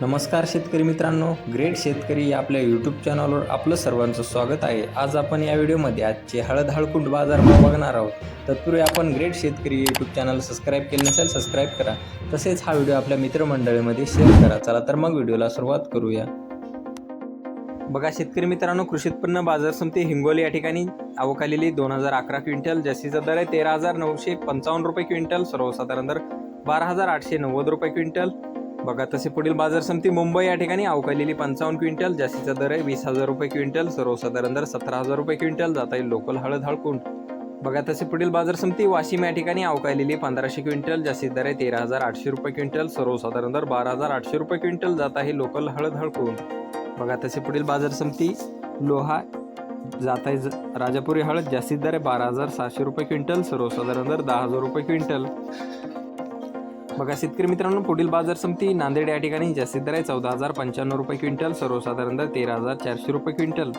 नमस्कार शेतकरी मित्रांनो ग्रेट शेतकरी या आपल्या यूट्यूब चॅनलवर आपलं सर्वांचं स्वागत आहे. आज आपण या व्हिडिओमध्ये आजचे हळद हळकुंड बाजारभाव बघणार आहोत. तत्पूर्वी आपण ग्रेट शेतकरी यूट्यूब चॅनल सबस्क्राईब केले नसेल सबस्क्राईब करा. तसेच हा व्हिडिओ आपल्या मित्रमंडळीमध्ये शेअर करा. चला तर मग व्हिडिओला सुरुवात करूया. बघा शेतकरी मित्रांनो कृषी उत्पन्न बाजार समिती हिंगोली या ठिकाणी अवकालेली दोन हजार अकरा क्विंटल जास्तीचा दर आहे तेरा हजार नऊशे पंचावन्न रुपये क्विंटल सर्वसाधारण दर बारा हजार आठशे नव्वद रुपये क्विंटल. बघा तसे पुढील बाजार समिती मुंबई या ठिकाणी अवकालेली पंचावन्न क्विंटल जास्तीचा दर आहे वीस हजार रुपये क्विंटल सर्वसाधारण दर सतरा हजार रुपये क्विंटल जाता येईल लोकल हळद हळकुंड. बघा तसे पुढील बाजार समिती वाशिम या ठिकाणी अवकालेली पंधराशे क्विंटल जास्तीत दर आहे तेरा हजार आठशे रुपये क्विंटल सर्वसाधारण दर बारा हजार आठशे रुपये क्विंटल जात आहे लोकल हळद हळकुंड. बघा तसे पुढील बाजार समिती लोहा जात आहे राजापुरी हळद जास्तीत दर आहे बारा हजार सहाशे रुपये क्विंटल सर्वसाधारण दर दहा हजार रुपये क्विंटल. बघा शेतकरी मित्रांनो पुढील बाजार समिती नांदेड या ठिकाणी जास्तीत दर आहे चौदा हजार पंच्याण्णव रुपये क्विंटल सर्वसाधारण दर तेरा हजार चारशे रुपये क्विंटल.